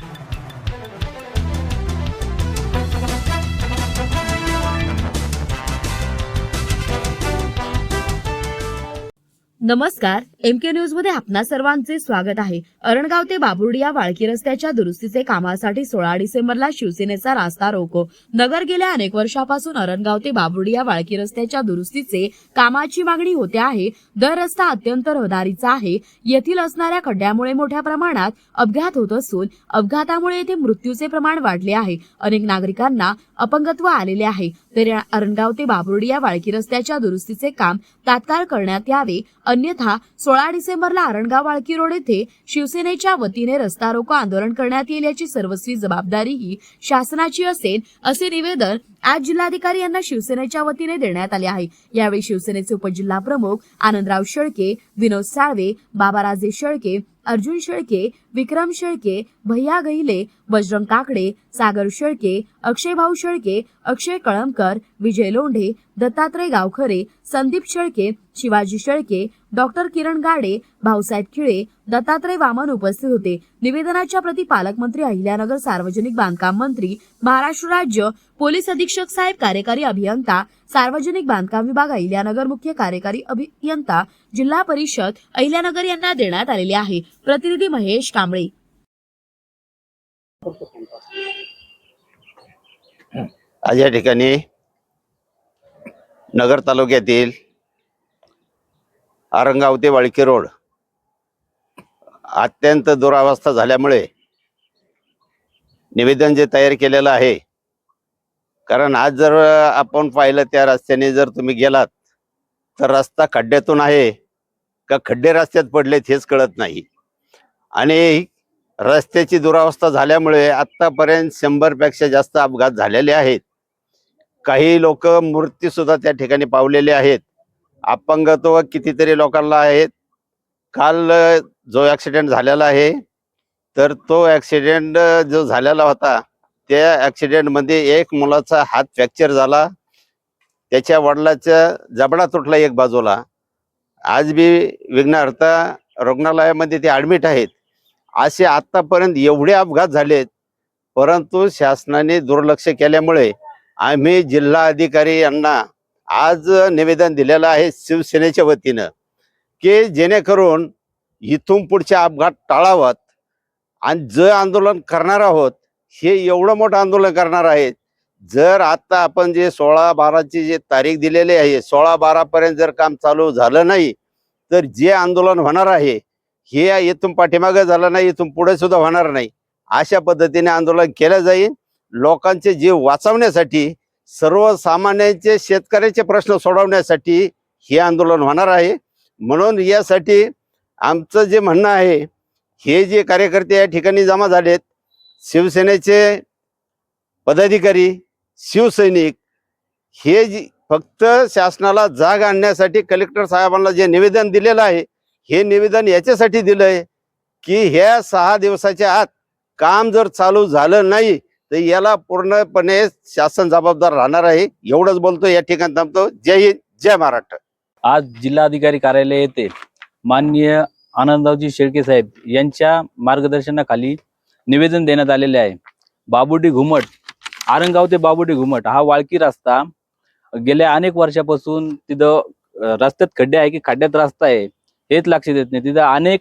you. नमस्कार. M के न्यूजमध्ये आपणा सर्वांचे स्वागत आहे. अरणगाव ते बाबुर्डी या वाळकी रस्त्याच्या दुरुस्तीचे कामासाठी सोळा डिसेंबरला शिवसेनेचा रास्ता रोको. नगर गेल्या अनेक वर्षापासून अरणगाव ते बाबुर्डी या वाळकी रस्त्याच्या दुरुस्तीचे कामाची मागणी होते आहे. दर रस्ता अत्यंत रहदारीचा आहे. येथील असणाऱ्या खड्ड्यामुळे मोठ्या प्रमाणात अपघात होत असून अपघातामुळे येथे मृत्यूचे प्रमाण वाढले आहे. अनेक नागरिकांना अपंगत्व आलेले आहे. तर अरणगाव ते बाबुर्डी या वाळकी रस्त्याच्या दुरुस्तीचे काम तात्काळ करण्यात यावे अन्यथा सोळा डिसेंबरला अरणगाव वाळकी रोड येथे शिवसेनेच्या वतीने रस्ता रोको आंदोलन करण्यात येईल याची सर्वस्वी जबाबदारी ही शासनाची असेल असे निवेदन आज जिल्हाधिकारी यांना शिवसेनेच्या वतीने देण्यात आले आहे. यावेळी शिवसेनेचे उपजिल्हा प्रमुख आनंदराव शेळके विनोद साळवे बाबाराजे शेळके अर्जुन शेळके विक्रम शेळके भैया गहिले बजरंग काकडे सागर शेळके अक्षय भाऊ शेळके अक्षय कळमकर विजय लोंढे दत्तात्रय गावखरे संदीप शेळके शिवाजी शेळके डॉक्टर किरण गाडे भाऊसाहेब खिळे दत्तात्रय वामन उपस्थित होते. निवेदनाच्या प्रति पालकमंत्री अहिल्यानगर सार्वजनिक बांधकाम मंत्री महाराष्ट्र राज्य पोलीस अधीक्षक साहेब कार्यकारी अभियंता सार्वजनिक बांधकाम विभाग अहिल्यानगर मुख्य कार्यकारी अभियंता जिल्हा परिषद अहिल्यानगर यांना देण्यात आलेले आहे. प्रतिनिधी महेश काम कांबळे. आज या ठिकाणी नगर तालुक्यातील आरंगाव ते वाळकी रोड अत्यंत दुरावस्था झाल्यामुळे निवेदन जे तयार केलेलं आहे कारण आज जर आपण पाहिलं त्या रस्त्याने जर तुम्ही गेलात तर रस्ता खड्ड्यातून आहे का खड्डे रस्त्यात पडलेत हेच कळत नाही. आणि रस्त्याची दुरावस्था झाल्यामुळे आत्तापर्यंत शंभरपेक्षा जास्त अपघात झालेले आहेत. काही लोक मृत्यू त्या ठिकाणी पावलेले आहेत. अपंगत्व कितीतरी लोकांना आहेत काल जो ॲक्सिडेंट झालेला आहे तर तो ॲक्सिडेंट जो झालेला होता त्या ॲक्सिडेंटमध्ये एक मुलाचा हात फ्रॅक्चर झाला. त्याच्या वडिलाचा जबडा तुटला एक बाजूला. आज बी विघ्नहर्ता रुग्णालयामध्ये ते ॲडमिट आहेत. असे आतापर्यंत एवढे अपघात झालेत परंतु शासनाने दुर्लक्ष केल्यामुळे आम्ही जिल्हा अधिकारी यांना आज निवेदन दिलेलं आहे शिवसेनेच्या वतीनं की जेणेकरून इथून पुढचे अपघात टाळावत आणि जे आंदोलन करणार आहोत हे एवढं मोठं आंदोलन करणार आहेत. जर आता आपण जे सोळा बाराची जे तारीख दिलेली आहे सोळा बारापर्यंत जर काम चालू झालं नाही तर जे आंदोलन होणार आहे हे इथून पाठीमागे झालं नाही इथून पुढे सुद्धा होणार नाही. अशा पद्धतीने आंदोलन केलं जाईल. लोकांचे जीव वाचवण्यासाठी सर्वसामान्यांचे शेतकऱ्याचे प्रश्न सोडवण्यासाठी हे आंदोलन होणार आहे. म्हणून यासाठी आमचं जे म्हणणं आहे हे जे कार्यकर्ते या ठिकाणी जमा झालेत शिवसेनेचे पदाधिकारी शिवसैनिक हे जी फक्त शासनाला जाग आणण्यासाठी कलेक्टर साहेबांना जे निवेदन दिलेलं आहे हे निवेदन याच्यासाठी दिलंय की ह्या सहा दिवसाच्या आत काम जर चालू झालं नाही तर याला पूर्णपणे शासन जबाबदार राहणार आहे. एवढंच बोलतो या ठिकाणी थांबतो. जय हिंद जय महाराष्ट्र. आज जिल्हाधिकारी कार्यालय येथे माननीय आनंदरावजी शेळके साहेब यांच्या मार्गदर्शनाखाली निवेदन देण्यात आलेले आहे. बाबुडी घुमट आरंगाव ते बाबुडी घुमट हा वाळकी रस्ता गेल्या अनेक वर्षापासून तिथं रस्त्यात खड्डे आहे की खड्ड्यात रस्ता आहे. हेच लक्ष देत नाही. तिथं अनेक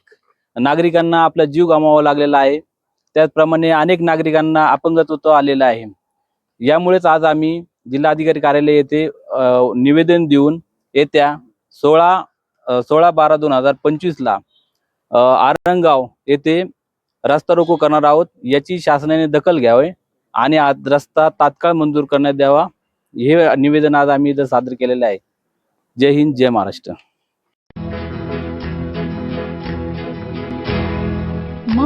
नागरिकांना आपला जीव गमावा लागलेला आहे. त्याचप्रमाणे अनेक नागरिकांना अपंगत्व आलेलं आहे. यामुळेच आज आम्ही जिल्हाधिकारी कार्यालय येथे निवेदन देऊन येत्या सोळा सोळा बारा दोन हजार पंचवीसला आरंगाव येथे रस्ता रोको करणार आहोत. याची शासनाने दखल घ्यावी आणि आज रस्ता तात्काळ मंजूर करण्यात द्यावा. हे निवेदन आज आम्ही इथं सादर केलेलं आहे. जय हिंद जय महाराष्ट्र.